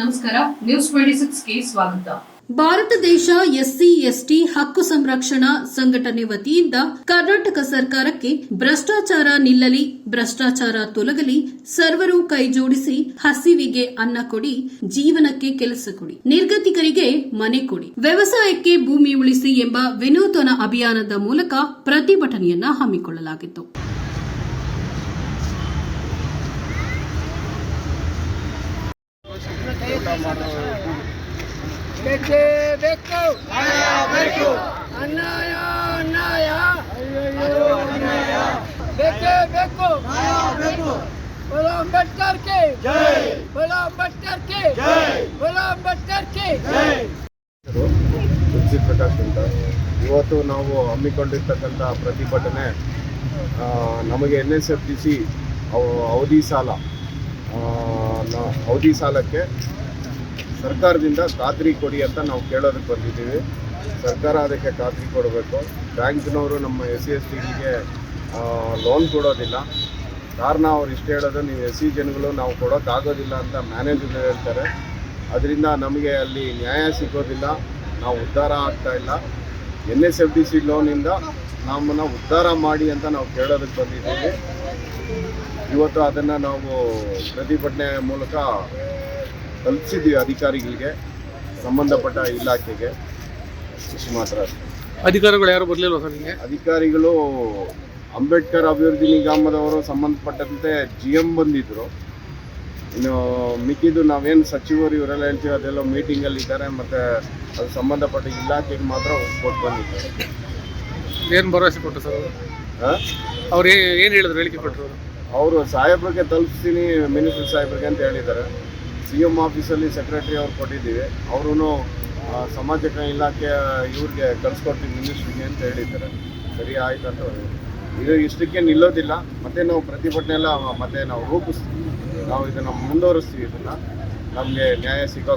ನಮಸ್ಕಾರ news twenty ಸಿಕ್ಸ್ಗೆ ಸ್ವಾಗತ. ಭಾರತ ದೇಶ ಎಸ್ಸಿ, ಎಸ್ಟಿ, ಹಕ್ಕು ಸಂರಕ್ಷಣಾ ಸಂಘಟನೆ ವತಿಯಿಂದ ಕರ್ನಾಟಕ ಸರ್ಕಾರಕ್ಕೆ ಭ್ರಷ್ಟಾಚಾರ ನಿಲ್ಲಲಿ, ಭ್ರಷ್ಟಾಚಾರ ತೊಲಗಲಿ, ಸರ್ವರು ಕೈಜೋಡಿಸಿ ಹಸಿವಿಗೆ ಅನ್ನ ಕೊಡಿ, ಜೀವನಕ್ಕೆ ಕೆಲಸ ಕೊಡಿ, ನಿರ್ಗತಿಕರಿಗೆ ಮನೆ ಕೊಡಿ, ವ್ಯವಸಾಯಕ್ಕೆ ಭೂಮಿ ಉಳಿಸಿ ಎಂಬ ವಿನೂತನ ಅಭಿಯಾನದ ಮೂಲಕ ಪ್ರತಿಭಟನೆಯನ್ನ ಹಮ್ಮಿಕೊಳ್ಳಲಾಗಿತ್ತು. ಬೇಕೇ ಬೇಕು ಬೇಕು ಅನ್ಯಾಯ ಅನ್ಯಾಯ ಬೇಕೇ ಬೇಕು बोलो अम्बेडकर के बोलो अम्बेडकर के बोलो अम्बेडकर के ತುಳಸಿ ಪ್ರಕಾಶ್ ಅಂತ ಇವತ್ತು ನಾವು ಹಮ್ಮಿಕೊಂಡಿರ್ತಕ್ಕಂಥ ಪ್ರತಿಭಟನೆ ಆ, ನಮಗೆ N S F T C ಅವಧಿ ಸಾಲ ಆ, ನ- ಅವಧಿ ಸಾಲಕ್ಕೆ ಸರ್ಕಾರದಿಂದ ಖಾತ್ರಿ ಕೊಡಿ ಅಂತ ನಾವು ಕೇಳೋದಕ್ಕೆ ಬಂದಿದ್ದೀವಿ. ಸರ್ಕಾರ ಅದಕ್ಕೆ ಖಾತ್ರಿ ಕೊಡಬೇಕು. ಬ್ಯಾಂಕ್ನವರು ನಮ್ಮ ಎಸ್ ಸಿ ಎಸ್ ಟಿಗೆ ಲೋನ್ ಕೊಡೋದಿಲ್ಲ. ಕಾರಣ ಅವ್ರು ಇಷ್ಟು ಹೇಳೋದು ನೀವು ಎಸ್ ಸಿ ಜನಗಳು ನಾವು ಕೊಡೋಕ್ಕಾಗೋದಿಲ್ಲ ಅಂತ ಮ್ಯಾನೇಜರ್ ಹೇಳ್ತಾರೆ. ಅದರಿಂದ ನಮಗೆ ಅಲ್ಲಿ ನ್ಯಾಯ ಸಿಗೋದಿಲ್ಲ. ನಾವು ಉದ್ಧಾರ ಆಗ್ತಾ ಇಲ್ಲ. N S F D C ಲೋನಿಂದ ನಮ್ಮನ್ನು ಉದ್ಧಾರ ಮಾಡಿ ಅಂತ ನಾವು ಕೇಳೋದಕ್ಕೆ ಬಂದಿದ್ದೀವಿ. ಇವತ್ತು ಅದನ್ನು ನಾವು ಪ್ರತಿಭಟನೆ ಮೂಲಕ ತಲುಪಿಸಿದ್ದೀವಿ ಅಧಿಕಾರಿಗಳಿಗೆ ಸಂಬಂಧಪಟ್ಟ ಇಲಾಖೆಗೆ. ಇಷ್ಟು ಮಾತ್ರ ಅಧಿಕಾರಿಗಳು ಯಾರು ಬರಲಿಲ್ಲ ಸರ್ ನಿಮಗೆ? ಅಧಿಕಾರಿಗಳು ಅಂಬೇಡ್ಕರ್ ಅಭಿವೃದ್ಧಿ ನಿಗಮದವರು ಸಂಬಂಧಪಟ್ಟಂತೆ ಜಿ ಎಂ ಬಂದಿದ್ದರು ಇನ್ನು ಮಿಕ್ಕಿದ್ದು ನಾವೇನು ಸಚಿವರು ಇವರೆಲ್ಲ ಹೇಳ್ತೀವಿ ಅದೆಲ್ಲ ಮೀಟಿಂಗಲ್ಲಿ ಇದ್ದಾರೆ ಮತ್ತು ಅದು ಸಂಬಂಧಪಟ್ಟ ಇಲಾಖೆಗೆ ಮಾತ್ರ ಕೊಟ್ಟು ಬಂದಿದ್ದಾರೆ ಏನು ಭರವಸೆ ಕೊಟ್ಟು ಸರ್ ಅವರು ಏನು ಹೇಳಿದ್ರು ಹೇಳಿಕೆ ಕೊಟ್ಟರು ಅವರು? ಸಾಹೇಬ್ರಿಗೆ ತಲುಪಿಸ್ತೀನಿ ಮಿನಿಸ್ಟರ್ ಸಾಹೇಬ್ರಿಗೆ ಅಂತ ಹೇಳಿದ್ದಾರೆ. ಸಿ ಎಂ ಆಫೀಸಲ್ಲಿ ಸೆಕ್ರೆಟರಿ ಅವ್ರು ಕೊಟ್ಟಿದ್ದೀವಿ. ಅವರು ಸಮಾಜ ಇಲಾಖೆ ಇವ್ರಿಗೆ ಕಳಿಸ್ಕೊಡ್ತೀವಿ ಮಿನಿಸ್ಟ್ರಿಗೆ ಅಂತ ಹೇಳಿದ್ದಾರೆ. ಸರಿ ಆಯ್ತು ಅಂತ. ಇದು ಇಷ್ಟಕ್ಕೆ ನಿಲ್ಲೋದಿಲ್ಲ. ಮತ್ತೆ ನಾವು ಪ್ರತಿಭಟನೆ ಎಲ್ಲ ಮತ್ತೆ ನಾವು ರೂಪಿಸ್ತೀವಿ. ನಾವು ಇದನ್ನು ಮುಂದುವರಿಸ್ತೀವಿ ಇದನ್ನು. ನಮಗೆ ನ್ಯಾಯ ಸಿಗೋ